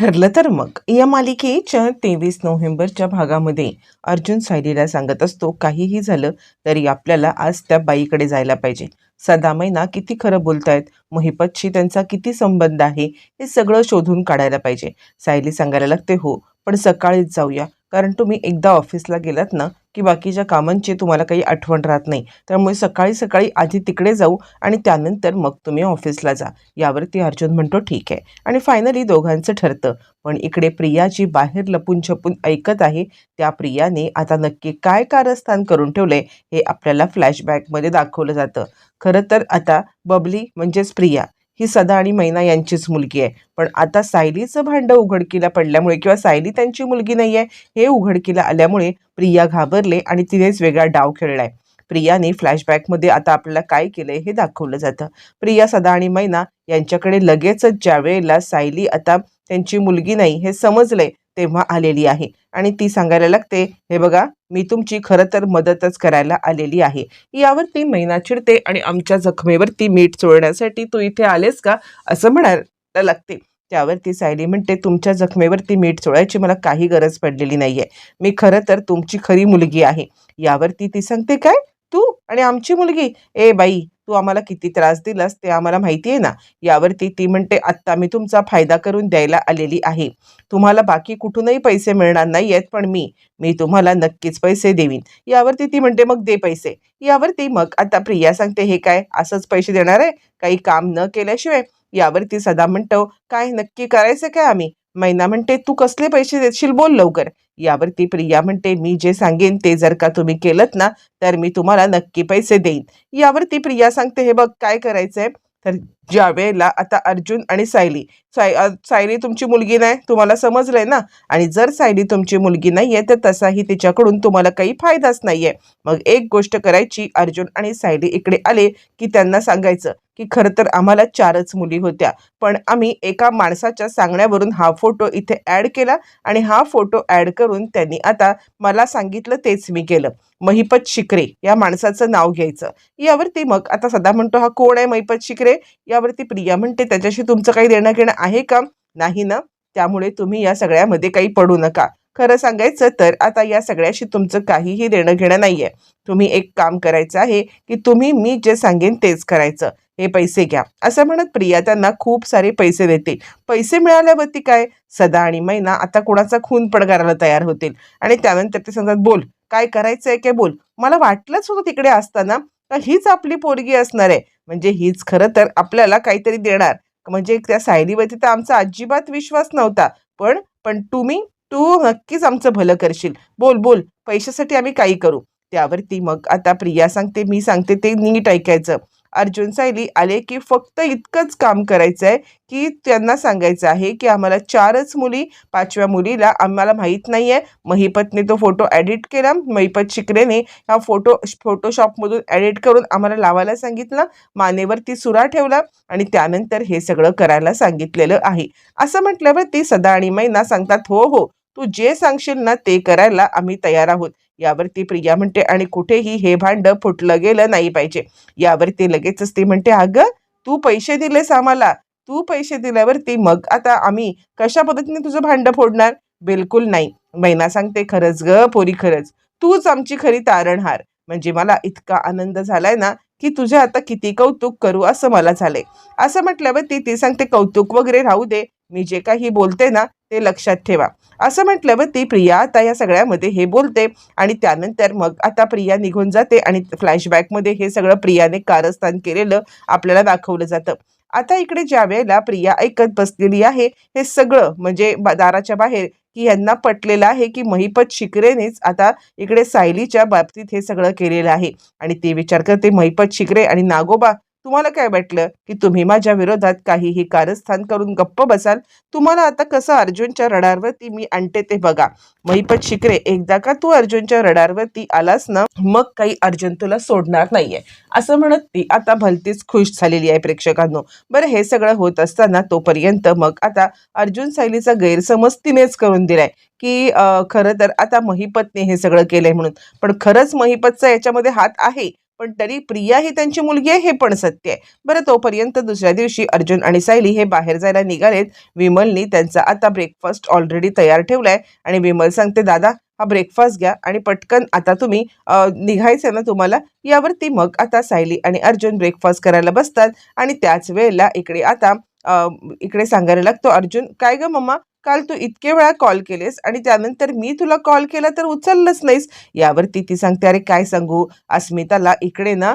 ठरलं तर मग. या मालिकेच्या तेवीस नोव्हेंबरच्या भागामध्ये अर्जुन सायलीला सांगत असतो काहीही झालं तरी आपल्याला आज त्या बाईकडे जायला पाहिजे. सदा मैना किती खरं बोलतायत महिपतशी त्यांचा किती संबंध आहे हे सगळं शोधून काढायला पाहिजे. सायली सांगायला लागते हो पण सकाळीच जाऊया. कारण तुम्ही एकदा ऑफिसला गेलात ना की बाकीच्या कामांची तुम्हाला काही आठवण राहत नाही. त्यामुळे सकाळी सकाळी आधी तिकडे जाऊ आणि त्यानंतर मग तुम्ही ऑफिसला जा. यावरती अर्जुन म्हणतो ठीक आहे. आणि फायनली दोघांचं ठरतं. पण इकडे प्रिया जी बाहेर लपून छपून ऐकत आहे. त्या प्रियाने आता नक्की काय कारस्थान करून ठेवलंय हे आपल्याला फ्लॅशबॅकमध्ये दाखवलं जातं. खरं तर आता बबली म्हणजेच प्रिया. ही सदा आणि मैना यांचीच मुलगी आहे. पण आता सायलीचं भांडं उघडकीला पडल्यामुळे किंवा सायली त्यांची मुलगी नाही आहे हे उघडकीला आल्यामुळे प्रिया घाबरले आणि तिनेच वेगळा डाव खेळलाय. प्रियाने फ्लॅशबॅकमध्ये आता आपल्याला काय केलंय हे दाखवलं जातं. प्रिया सदा आणि मैना यांच्याकडे लगेचच ज्या वेळेला सायली आता त्यांची मुलगी नाही हे समजलंय तेव्हा आलेली आहे. आणि ती सांगायला लागते हे बघा मी तुमची खरं तर मदतच करायला आलेली आहे. यावरती मैना चिडते आणि आमच्या जखमेवरती मीठ चोळण्यासाठी तू इथे आलेस का? असं म्हणायला लागते. त्यावरती सायली म्हणते तुमच्या जखमेवरती मीठ चोळायची मला काही गरज पडलेली नाही आहे मी खरं तर तुमची खरी मुलगी आहे. यावरती ती सांगते काय? तू आणि आमची मुलगी. ए बाई तू आम्हाला किती त्रास दिलास ते आम्हाला माहिती आहे ना? यावरती ती म्हणते आत्ता मी तुमचा फायदा करून द्यायला आलेली आहे. तुम्हाला बाकी कुठूनही पैसे मिळणार नाही आहेत पण मी मी तुम्हाला नक्कीच पैसे देईन यावरती ती म्हणते मग दे पैसे. यावरती मग आता प्रिया सांगते हे काय असंच पैसे देणार आहे? काही काम न केल्याशिवाय? यावरती सदा म्हणतो काय नक्की करायचं काय आम्ही? मैना म्हणते तू कसले पैसे देशील? बोल लवकर. यावरती प्रिया म्हणते मी जे सांगेन ते जर का तुम्ही केलं ना तर मी तुम्हाला नक्की पैसे देईन. यावरती प्रिया सांगते हे बघ काय करायचंय? तर ज्या वेळेला आता अर्जुन आणि सायली साय सायली तुमची मुलगी नाही तुम्हाला समजलंय ना? आणि जर सायली तुमची मुलगी नाही आहे तर तसाही तिच्याकडून तुम्हाला काही फायदाच नाही आहे मग एक गोष्ट करायची अर्जुन आणि सायली इकडे आले की त्यांना सांगायचं की खरं तर आम्हाला चारच मुली होत्या. पण आम्ही एका माणसाच्या सांगण्यावरून हा फोटो इथे ॲड केला आणि हा फोटो ॲड करून त्यांनी आता मला सांगितलं तेच मी केलं. महिपत शिकरे या माणसाचं नाव घ्यायचं. यावरती मग आता सदा म्हणतो हा कोण आहे महिपत शिकरे? यावरती प्रिया म्हणते त्याच्याशी तुमचं काही देणं घेणं आहे का? नाही ना. त्यामुळे तुम्ही या सगळ्यामध्ये काही पडू नका. खरं सांगायचं तर आता या सगळ्याशी तुमचं काहीही देणं घेणं नाहीये. तुम्ही एक काम करायचं आहे की तुम्ही मी जे सांगेन तेच करायचं. हे पैसे घ्या. असं म्हणत प्रिया त्यांना खूप सारे पैसे देते. पैसे मिळाल्यावरती काय? सदा आणि मैना आता कोणाचा खून पण करायला तयार होतील. आणि त्यानंतर ते सांगतात बोल काय करायचं आहे काय बोल? मला वाटलंच होतं तिकडे असताना का हीच आपली पोरगी असणार आहे. म्हणजे हीच खरं तर आपल्याला काहीतरी देणार. म्हणजे त्या सायलीवरती तर आमचा अजिबात विश्वास नव्हता. पण पण तुम्ही तू नक्कीच आमचं भलं करशील. बोल बोल. पैशासाठी आम्ही काही करू. त्यावरती मग आता प्रिया सांगते मी सांगते ते नीट ऐकायचं. अर्जुन सायली आले की फक्त इतकंच काम करायचं आहे की त्यांना सांगायचं आहे की आम्हाला चारच मुली पाचव्या मुलीला आम्हाला माहीत नाही आहे महिपतने तो फोटो ॲडिट केला. महिपत शिकरेने हा फोटो फोटोशॉपमधून ॲडिट करून आम्हाला लावायला सांगितलं. मानेवर ती सुरा ठेवला आणि त्यानंतर हे सगळं करायला सांगितलेलं आहे. असं म्हटल्यावर ती सदा आणि मैना सांगतात हो हो. तू जे सांगशील ना ते करायला आम्ही तयार आहोत. यावरती प्रिया म्हणते आणि कुठेही हे भांड फुटलं गेलं नाही पाहिजे. यावरती लगेचच ती म्हणते अगं तू पैसे दिलेस आम्हाला. तू पैसे दिल्यावरती मग आता आम्ही कशा पद्धतीने तुझं भांडं फोडणार? बिलकुल नाही. मैना सांगते खरंच ग पोरी खरंच. तूच आमची खरी तारणहार. म्हणजे मला इतका आनंद झालाय ना की तुझे आता किती कौतुक करू असं मला झालंय. असं म्हटल्यावर ती ती सांगते कौतुक वगैरे राहू दे. मी जे काही बोलते ना ते लक्षात ठेवा. असं म्हटल्यावरती प्रिया आता या सगळ्यामध्ये हे बोलते आणि त्यानंतर मग आता प्रिया निघून जाते आणि फ्लॅशबॅकमध्ये हे सगळं प्रियाने कारस्थान केलेलं आपल्याला दाखवलं जातं. आता इकडे ज्या वेळेला प्रिया ऐकत बसलेली आहे हे सगळं म्हणजे दाराच्या बाहेर की यांना पटलेलं आहे की महिपत शिकरेनेच आता इकडे सायलीच्या बाबतीत हे सगळं केलेलं आहे. आणि ते विचार करते महिपत शिकरे आणि नागोबा तुम्हाला काय वाटलं? की तुम्ही माझ्या विरोधात काहीही कारस्थान करून गप्प बसाल? तुम्हाला आता कसं अर्जुनच्या रडारवरती मी आणते ते बघा. महिपत शिकरे एकदा का तू अर्जुनच्या रडारवरती आलास ना मग काही अर्जुन तुला सोडणार नाहीये. असं म्हणत ती आता भलतीच खुश झालेली आहे प्रेक्षकांनो. बरं हे सगळं होत असताना तोपर्यंत मग आता अर्जुन सायलीचा गैरसमज तिनेच करून दिलाय. की खरं तर आता महिपतने हे सगळं केलंय म्हणून. पण खरंच महिपतचा याच्यामध्ये हात आहे? पण तरी प्रिया ही त्यांची मुलगी आहे हे पण सत्य आहे. बरं तोपर्यंत दुसऱ्या दिवशी अर्जुन आणि सायली हे बाहेर जायला निघालेत. विमलनी त्यांचा आता ब्रेकफास्ट ऑलरेडी तयार ठेवलाय आणि विमल सांगते दादा हा ब्रेकफास्ट घ्या आणि पटकन आता तुम्ही निघायचं निघायचं ना तुम्हाला यावरती मग आता सायली आणि अर्जुन ब्रेकफास्ट करायला बसतात आणि त्याच वेळेला इकडे आता इकडे सांगायला लागतो अर्जुन काय ग मम्मा? काल तू इतके वेळा कॉल केलेस आणि त्यानंतर मी तुला कॉल केला तर उचललंच नाहीस. यावरती ती सांगते अरे काय सांगू? अस्मिताला इकडे ना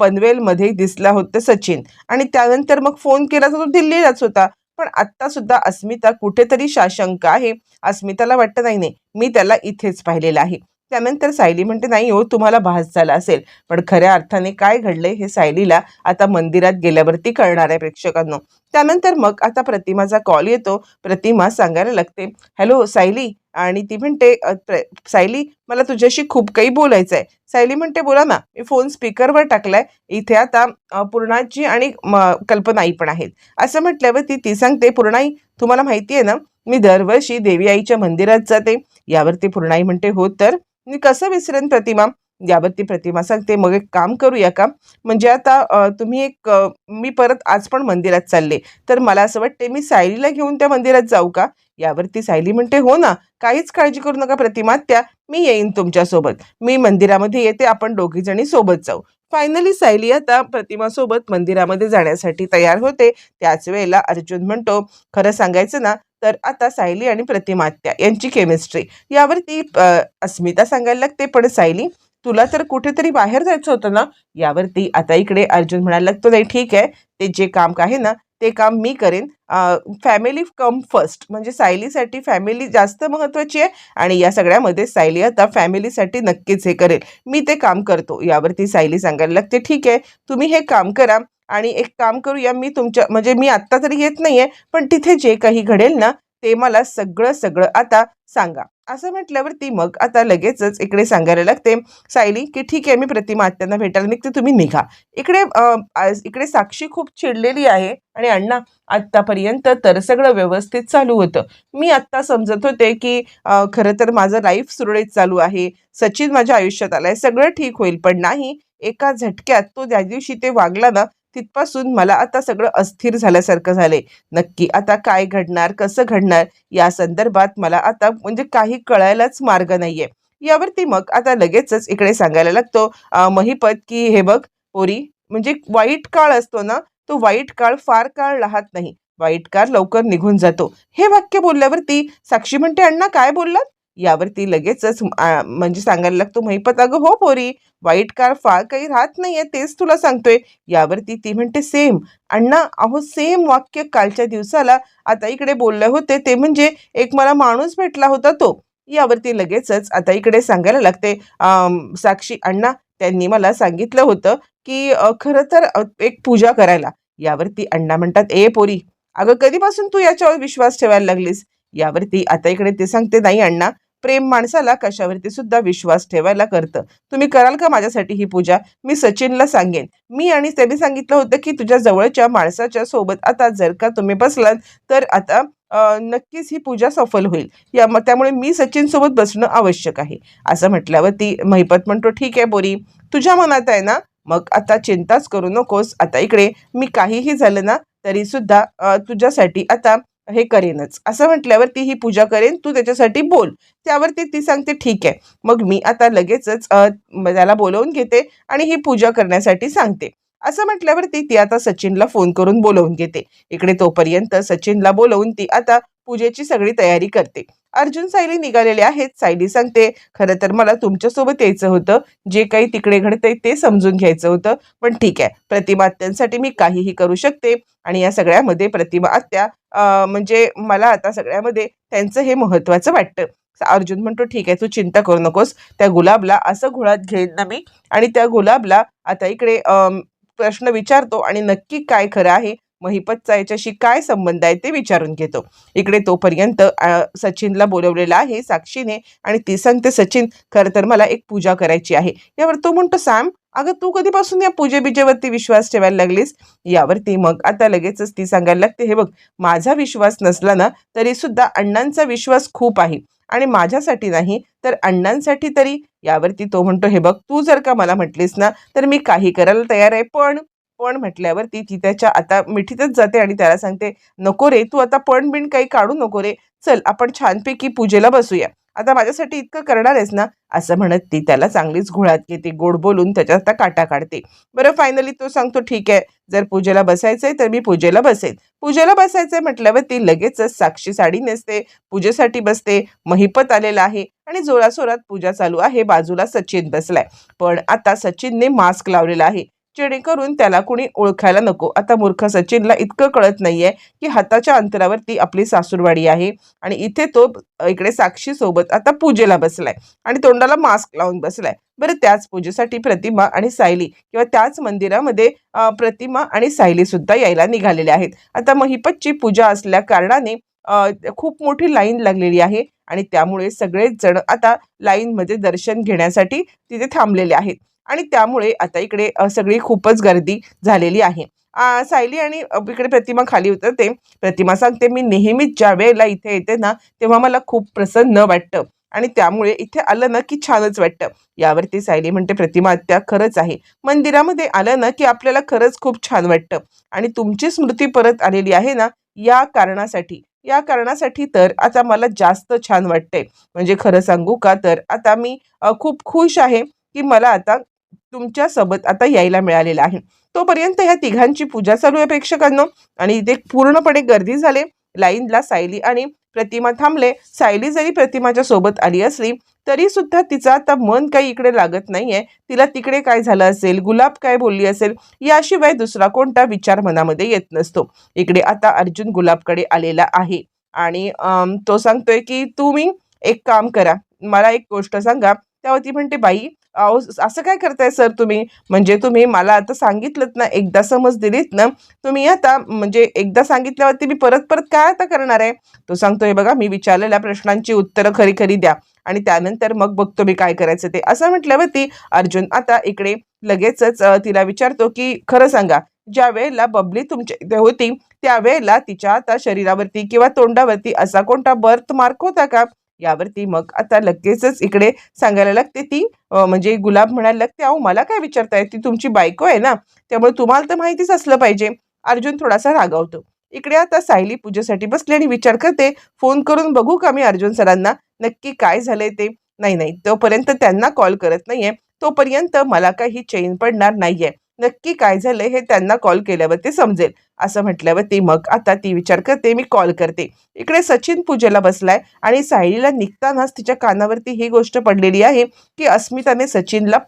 पनवेलमध्ये दिसला होतं सचिन आणि त्यानंतर मग फोन केला तर तो दिल्लीलाच होता. पण आत्ता सुद्धा अस्मिता कुठेतरी शाशंक आहे. अस्मिताला वाटतं नाही नाही मी त्याला इथेच पाहिलेलं आहे. त्यानंतर सायली म्हणते नाही हो तुम्हाला भास झाला असेल पण खऱ्या अर्थाने काय घडले हे सायलीला आता मंदिरात गेल्यावरती कळणार आहे प्रेक्षकांनो. त्यानंतर मग आता प्रतिमाचा कॉल येतो. प्रतिमा सांगायला लागते हॅलो सायली. आणि ती म्हणते प्र- सायली मला तुझ्याशी खूप काही बोलायचं आहे सायली म्हणते बोला ना मी फोन स्पीकरवर टाकलाय. इथे आता पूर्णाची पूर्णाजी आणि म- कल्पनाई पण आहेत. असं म्हटल्यावरती ती सांगते पूर्णाई तुम्हाला माहिती आहे ना मी दरवर्षी देवी आईच्या मंदिरात जाते. यावरती पूर्णाई म्हणते हो तर? मी कसं विसरेन प्रतिमा? यावरती प्रतिमा सांगते. मग एक काम करूया का? म्हणजे आता तुम्ही एक मी परत आज पण मंदिरात चालले. तर मला असं वाटते मी सायलीला घेऊन त्या मंदिरात जाऊ का? यावरती सायली म्हणते हो ना काहीच काळजी करू नका प्रतिमा. त्या मी येईन तुमच्यासोबत. मी मंदिरामध्ये येते आपण दोघीजणी सोबत जाऊ. फायनली सायली आता प्रतिमासोबत मंदिरामध्ये जाण्यासाठी तयार होते. त्याच वेळेला अर्जुन म्हणतो खरं सांगायचं ना तर आता सायली आणि प्रतिमात्या यांची केमिस्ट्री यावरती अस्मिता सांगायला लागते पण सायली तुला तर कुठेतरी बाहेर जायचं होतं ना? यावरती आता इकडे अर्जुन म्हणायला लागतो नाही ठीक आहे. ते जे काम आहे ना ते काम मी करेन. फॅमिली कम फर्स्ट म्हणजे सायलीसाठी फॅमिली जास्त महत्त्वाची आहे आणि या सगळ्यामध्ये सायली आता फॅमिलीसाठी नक्कीच हे करेल. मी ते काम करतो. यावरती सायली सांगायला लागते ठीक आहे तुम्ही हे काम करा आणि एक काम करूया मी तुमच्या म्हणजे मी आत्ता तरी येत नाही आहे पण तिथे जे काही घडेल ना ते मला सगळं सगळं आता सांगा. असं म्हटल्यावरती मग आता लगेचच इकडे सांगायला लागते सायली की ठीक आहे मी प्रतिमा आत्यांना भेटायला निघते तुम्ही निघा. इकडे आज इकडे साक्षी खूप चिडलेली आहे आणि अण्णा आत्तापर्यंत तर सगळं व्यवस्थित चालू होतं. मी आत्ता समजत होते की खरं तर माझं लाईफ सुरळीत चालू आहे सचिन माझ्या आयुष्यात आलाय सगळं ठीक होईल पण नाही एका झटक्यात तो ज्या दिवशी ते वागला ना तिथपासून मला आता सगळं अस्थिर झाल्यासारखं झाले नक्की आता काय घडणार कसं घडणार या संदर्भात मला आता म्हणजे काही कळायलाच मार्ग नाहीये. यावरती मग आता लगेचच इकडे सांगायला लागतो महिपत की हे बघ पोरी म्हणजे वाईट काळ असतो ना तो वाईट काळ फार काळ राहत नाही. वाईट काळ लवकर निघून जातो. हे वाक्य बोलल्यावरती साक्षी म्हणते अण्णा काय बोललात? यावरती लगेचच म्हणजे सांगायला लागतो महिपत अगं हो पोरी वाईट कार फार काही राहत नाहीये तेच तुला सांगतोय. यावरती ती म्हणते सेम अण्णा अहो सेम वाक्य कालच्या दिवसाला आता इकडे बोलले होते ते म्हणजे एक मला माणूस भेटला होता तो. यावरती लगेचच आता इकडे सांगायला लागते साक्षी अण्णा त्यांनी मला सांगितलं होतं की खरं तर एक पूजा करायला. यावरती अण्णा म्हणतात ए पोरी अगं कधीपासून तू याच्यावर विश्वास ठेवायला लागलीस? यावरती आता इकडे ते सांगते नाही अण्णा प्रेम माणसाला कशावरती सुद्धा विश्वास ठेवायला करतं. तुम्ही कराल का माझ्यासाठी ही पूजा? मी सचिनला सांगेन. मी आणि त्यांनी सांगितलं होतं की तुझ्या जवळच्या माणसाच्या सोबत आता जर का तुम्ही बसलात तर आता नक्कीच ही पूजा सफल होईल. या त्यामुळे मी सचिनसोबत बसणं आवश्यक आहे. असं म्हटल्यावर ती महिपत म्हणतो ठीक आहे बोरी तुझ्या मनात आहे ना? मग आता चिंताच करू नकोस. आता इकडे मी काहीही झालं ना तरी सुद्धा तुझ्यासाठी आता हे करेनच. असं म्हटल्यावर ती ही पूजा करेन तू त्याच्यासाठी बोल. त्यावरती ती सांगते ठीक आहे. मग मी आता लगेचच त्याला बोलवून घेते आणि ही पूजा करण्यासाठी सांगते. असं म्हटल्यावरती ती आता सचिनला फोन करून बोलवून घेते. इकडे तोपर्यंत सचिनला बोलवून ती आता पूजेची सगळी तयारी करते. अर्जुन सायली निघालेले आहेत. सायली सांगते खरं तर मला तुमच्यासोबत यायचं होतं. जे काही तिकडे घडतंय ते समजून घ्यायचं होतं. पण ठीक आहे. प्रतिमा आत्यांसाठी मी काहीही करू शकते. आणि या सगळ्यामध्ये प्रतिमा आत्या म्हणजे मला आता सगळ्यामध्ये त्यांचं हे महत्त्वाचं वाटतं. अर्जुन म्हणतो ठीक आहे तू चिंता करू नकोस. त्या गुलाबला असं घोळात घेईन ना मी. आणि त्या गुलाबला आता इकडे प्रश्न विचारतो आणि नक्की काय खरं आहे महिपतचा याच्याशी काय संबंध आहे ते विचारून घेतो. इकडे तोपर्यंत सचिनला बोलवलेलं आहे साक्षीने आणि ती सांगते सचिन खरं तर मला एक पूजा करायची आहे. यावर तो म्हणतो सॅम अगं तू कधीपासून या पूजेबिजेवरती विश्वास ठेवायला लागलीस? यावरती मग आता लगेचच ती सांगायला लागते हे बघ माझा विश्वास नसला ना तरी सुद्धा अण्णांचा विश्वास खूप आहे आणि माझ्यासाठी नाही तर अण्णांसाठी तरी. यावरती तो म्हणतो हे बघ तू जर का मला म्हटलीस ना तर मी काही करायला तयार आहे पण पण म्हटल्यावर ती त्याच्या आता मिठीतच जाते आणि त्याला सांगते नको रे तू आता पण बिण काही काढू नको रे. चल आपण छानपैकी पूजेला बसूया. आता माझ्यासाठी इतकं करणार आहेस ना? असं म्हणत ती त्याला चांगलीच घोळात घेते गोड बोलून त्याच्यात आता काटा काढते. बरं फायनली तो सांगतो ठीक आहे जर पूजेला बसायचंय तर मी पूजेला बसेन. पूजेला बसायचंय म्हटल्यावर ती लगेचच साक्षी साडी नेसते पूजेसाठी बसते महिपत आलेला आहे आणि जोरासोरात पूजा चालू आहे बाजूला सचिन बसलाय. पण आता सचिनने मास्क लावलेला आहे. जेणेकरून त्याला कुणी ओळखायला नको. आता मूर्ख सचिनला इतकं कळत नाहीये की हाताच्या अंतरावरती आपली सासूरवाडी आहे आणि इथे तो इकडे साक्षी सोबत आता पूजेला बसलाय आणि तोंडाला मास्क लावून बसलाय. बरं त्याच पूजेसाठी प्रतिमा आणि सायली किंवा त्याच मंदिरामध्ये प्रतिमा आणि सायली सुद्धा यायला निघालेल्या आहेत. आता महिपतची पूजा असल्या कारणाने खूप मोठी लाईन लागलेली आहे आणि त्यामुळे सगळेच जण आता लाईनमध्ये दर्शन घेण्यासाठी तिथे थांबलेले आहेत. आणि त्यामुळे आता इकडे सगळी खूपच गर्दी झालेली आहे. सायली आणि इकडे प्रतिमा खाली उतरते. प्रतिमा सांगते मी नेहमीच ज्या वेळेला इथे येते ना तेव्हा मला खूप प्रसन्न वाटतं. आणि त्यामुळे इथे आलं ना की छानच वाटतं. यावरती सायली म्हणते प्रतिमा आत्या खरंच आहे. मंदिरामध्ये आलं ना की आपल्याला खरंच खूप छान वाटतं. आणि तुमची स्मृती परत आलेली आहे ना या कारणासाठी. या कारणासाठी तर आता मला जास्त छान वाटतंय. म्हणजे खरं सांगू का तर आता मी खूप खुश आहे की मला आता तुमच्यासोबत आता यायला मिळालेला आहे. तोपर्यंत ह्या तिघांची पूजा चालू आहे प्रेक्षकांना. आणि इथे पूर्णपणे गर्दी झाले. लाईनला सायली आणि प्रतिमा थांबले. सायली जरी प्रतिमाच्या सोबत आली असली तरी सुद्धा तिचं आता मन काही इकडे लागत नाहीये. तिला तिकडे काय झालं असेल? गुलाब काय बोलली असेल? याशिवाय दुसरा कोणता विचार मनामध्ये येत नसतो. इकडे आता अर्जुन गुलाबकडे आलेला आहे. आणि तो सांगतोय की तुम्ही एक काम करा. मला एक गोष्ट सांगा. त्यावरती म्हणते बाई अहो असं काय करताय सर तुम्ही? म्हणजे तुम्ही मला आता सांगितलं ना एकदा समज दिलीत ना तुम्ही आता म्हणजे एकदा सांगितल्यावरती मी परत परत काय आता करणार आहे? तो सांगतो हे बघा मी विचारलेल्या प्रश्नांची उत्तरं खरी खरी द्या आणि त्यानंतर मग बघतो मी काय करायचं ते. असं म्हटल्यावरती अर्जुन आता इकडे लगेचच तिला विचारतो की खरं सांगा ज्या वेळेला बबली तुमच्या इथे होती त्यावेळेला तिच्या आता शरीरावरती किंवा तोंडावरती असा कोणता बर्थ मार्क होता का? यावरती मग आता लगेचच इकडे सांगायला लागते ती. म्हणजे गुलाब म्हणायला लागते अहो मला काय विचारताय? ती तुमची बायको आहे ना त्यामुळे तुम्हाला तर माहितीच असलं पाहिजे. अर्जुन थोडासा रागावतो. इकडे आता सायली पूजेसाठी बसली आणि विचार करते. फोन करून बघू का मी अर्जुन सरांना? नक्की काय झालंय ते? नाही नाही तोपर्यंत त्यांना कॉल करत नाहीये. तोपर्यंत मला काही चैन पडणार नाहीये. नक्की काय झालंय हे त्यांना कॉल केल्यावरती समजेल. असं म्हटल्यावरती मग आता ती विचार करते मी कॉल करते. इकडे सचिन पूजेला बसलाय आणि सायलीला निघतानाच तिच्या कानावरती ही गोष्ट पडलेली आहे की अस्मिताने सचिनला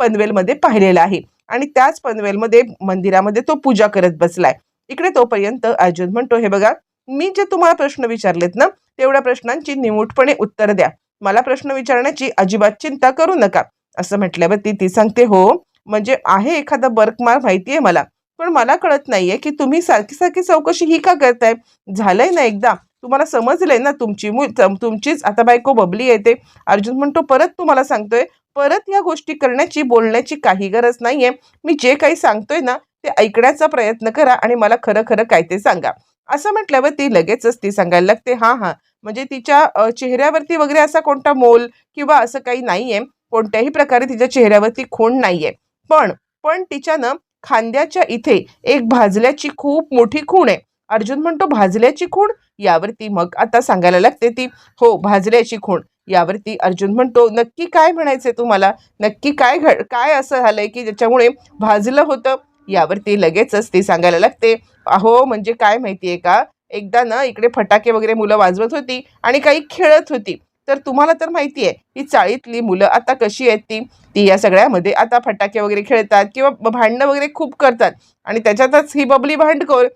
पनवेलमध्ये पाहिलेलं आहे. आणि त्याच पनवेलमध्ये मंदिरामध्ये तो पूजा करत बसलाय. इकडे तोपर्यंत अर्जुन म्हणतो हे बघा मी जे तुम्हाला प्रश्न विचारलेत ना तेवढ्या प्रश्नांची निमूटपणे उत्तर द्या. मला प्रश्न विचारण्याची अजिबात चिंता करू नका. असं म्हटल्यावरती ती सांगते हो म्हणजे आहे एखादा बर्कमार्क माहिती आहे मला. पण मला कळत नाहीये की तुम्ही सारखी सारखी चौकशी ही का करताय? झालंय ना एकदा. तुम्हाला समजलंय ना तुमची मु तुमचीच आता बायको बबली येते. अर्जुन म्हणतो परत तुम्हाला सांगतोय. परत या गोष्टी करण्याची बोलण्याची काही गरज नाहीये. मी जे काही सांगतोय ना ते ऐकण्याचा प्रयत्न करा आणि मला खरं खरं काय ते सांगा. असं म्हटल्यावर ती लगेचच ती सांगायला लागते हा हा. म्हणजे तिच्या चेहऱ्यावरती वगैरे असा कोणता मोल किंवा असं काही नाहीये. कोणत्याही प्रकारे तिच्या चेहऱ्यावरती खूण नाहीये. पण पण तिच्यानं खांद्याच्या इथे एक भाजल्याची खूप मोठी खूण आहे. अर्जुन म्हणतो भाजल्याची खूण? यावरती मग आता सांगायला लागते ती. हो भाजल्याची खूण. यावरती अर्जुन म्हणतो नक्की काय म्हणायचंय तुम्हाला? नक्की काय घड काय असं झालंय की ज्याच्यामुळे भाजलं होतं? यावरती लगेचच ती सांगायला लागते अहो म्हणजे काय माहितीये का? एकदा ना इकडे फटाके वगैरे मुलं वाजवत होती आणि काही खेळत होती. तर तुम्हाला तर माहिती आहे ही चाळीतली मुलं आता कशी आहेत ती ती या सगळ्यामध्ये आता फटाके वगैरे खेळतात किंवा भांडणं वगैरे खूप करतात. आणि त्याच्यातच ही बबली भांडखोर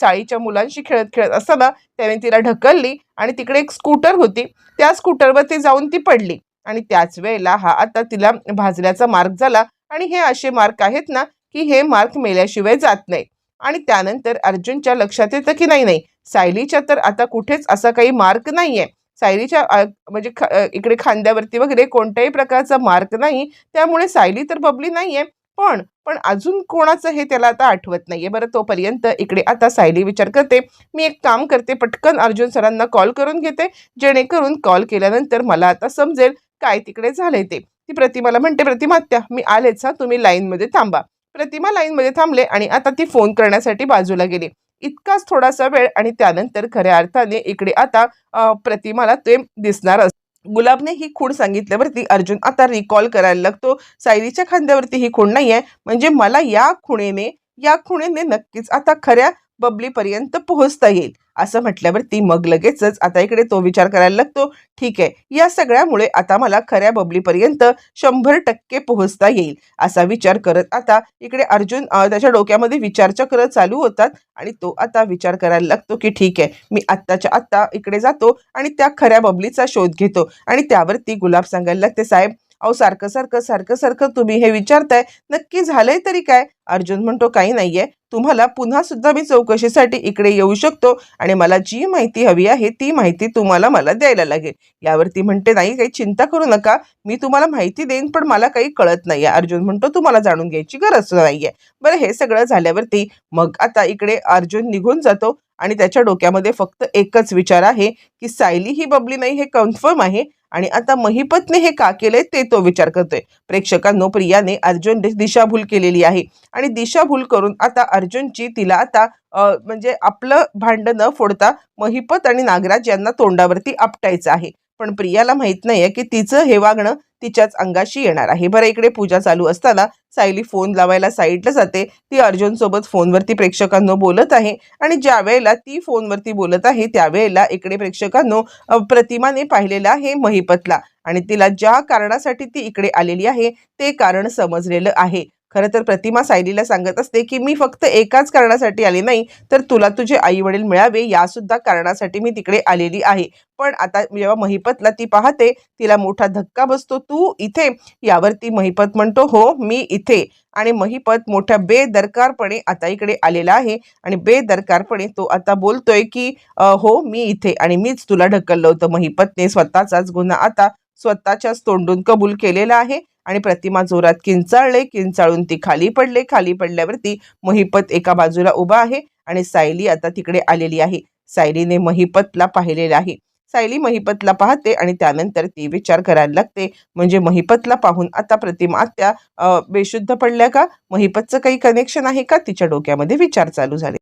चाळीच्या मुलांशी खेळत खेळत असताना त्याने तिला ढकलली आणि तिकडे एक स्कूटर होती. त्या स्कूटरवर ती जाऊन ती पडली. आणि त्याच वेळेला हा आता तिला भाजल्याचा मार्क झाला. आणि हे असे मार्क आहेत ना की हे मार्क मेल्याशिवाय जात नाही. आणि त्यानंतर अर्जुनच्या लक्षात येतं की नाही नाही. सायलीच्या तर आता कुठेच असा काही मार्क नाही आहे सायलीच्या म्हणजे ख- इकडे खांद्यावरती वगैरे कोणत्याही प्रकारचा मार्क नाही. त्यामुळे सायली तर बबली नाही आहे पण पण अजून कोणाचं हे त्याला आता आठवत नाहीये. बरं तोपर्यंत इकडे आता सायली विचार करते. मी एक काम करते पटकन अर्जुन सरांना कॉल करून घेते. जेणेकरून कॉल केल्यानंतर मला आता समजेल काय तिकडे झालंय ते. ती प्रतिमाला म्हणते प्रतिमात्या मी आलेच हा. तुम्ही लाईनमध्ये थांबा. प्रतिमा लाईनमध्ये थांबले आणि आता ती फोन करण्यासाठी बाजूला गेली. इतकाच थोडासा वेळ आणि त्यानंतर खऱ्या अर्थाने इकडे आता प्रतिमाला ते दिसणार असतं गुलाबने ही खूण सांगितल्यावरती अर्जुन आता रिकॉल करायला लागतो. सायलीच्या खांद्यावरती ही खूण नाही आहे म्हणजे मला या खुणेने या खुणेने नक्कीच आता खऱ्या बबलीपर्यंत पोहोचता येईल. असं म्हटल्यावरती मग लगेचच आता इकडे तो विचार करायला लागतो. ठीक आहे या सगळ्यामुळे आता मला खऱ्या बबलीपर्यंत शंभर टक्के पोहोचता येईल असा विचार करत आता इकडे अर्जुन त्याच्या डोक्यामध्ये विचारचक्र चालू होतात आणि तो आता विचार करायला लागतो की ठीक आहे मी आत्ताच्या आत्ता इकडे जातो आणि त्या खऱ्या बबलीचा शोध घेतो आणि त्यावरती गुलाब सांगायला लागते साहेब अहो सारखं सारखं सारखं सारखं तुम्ही हे विचारताय नक्की झालंय तरी काय? अर्जुन म्हणतो काही नाहीये. तुम्हाला पुन्हा सुद्धा मी चौकशीसाठी इकडे येऊ शकतो आणि मला जी माहिती हवी आहे ती माहिती तुम्हाला मला द्यायला लागेल. यावरती म्हणते नाही काही चिंता करू नका. मी तुम्हाला माहिती देईन पण मला काही कळत नाहीये. अर्जुन म्हणतो तुम्हाला जाणून घ्यायची गरज नाहीये. बरं हे सगळं झाल्यावरती मग आता इकडे अर्जुन निघून जातो आणि त्याच्या डोक्यामध्ये फक्त एकच विचार आहे की सायली ही बबली नाही हे कन्फर्म आहे. आणि आता महिपतने हे का केलंय ते तो विचार करतोय. प्रेक्षकांनो प्रियाने अर्जुन दिशाभूल केलेली आहे. आणि दिशाभूल करून आता अर्जुनची तिला आता म्हणजे आपलं भांड न फोडता महिपत आणि नागराज यांना तोंडावरती आपटायचं आहे. पण प्रियाला माहीत नाहीये की तिचं हे वागणं तिच्याच अंगाशी येणार आहे. बरं इकडे पूजा चालू असताना सायली फोन लावायला साईडला जाते. ती अर्जुनसोबत फोनवरती प्रेक्षकांनो बोलत आहे आणि ज्या वेळेला ती फोनवरती बोलत आहे त्यावेळेला इकडे प्रेक्षकांनो प्रतिमाने पाहिलेलं आहे महिपतला आणि तिला ज्या कारणासाठी ती इकडे आलेली आहे ते कारण समजलेलं आहे. खरं तर प्रतिमा सायलीला सांगत असते की मी फक्त एकाच कारणासाठी आले नाही तर तुला तुझे आई वडील मिळावे यासुद्धा कारणासाठी मी तिकडे आलेली आहे. पण आता जेव्हा महिपतला ती पाहते तिला मोठा धक्का बसतो तू इथे? यावरती महिपत म्हणतो हो मी इथे. आणि महिपत मोठ्या बेदरकारपणे आता इकडे आलेला आहे. आणि बेदरकारपणे तो आता बोलतोय की हो मी इथे आणि मीच तुला ढकललं होतं. महिपतने स्वतःचाच गुन्हा आता स्वतःच्याच तोंडून कबूल केलेला आहे. आणि प्रतिमा जोरात किंचाळले किंचाळून ती खाली पडले. खाली पडल्यावरती महिपत एका बाजूला उभा आहे आणि सायली आता तिकडे आलेली आहे. सायलीने महिपतला पाहिलेलं आहे. सायली महिपतला पाहते आणि त्यानंतर ती विचार करायला लागते. म्हणजे महिपतला पाहून आता प्रतिमा त्या बेशुद्ध पडल्या का? महिपतचं काही कनेक्शन आहे का? तिच्या डोक्यामध्ये विचार चालू झाले.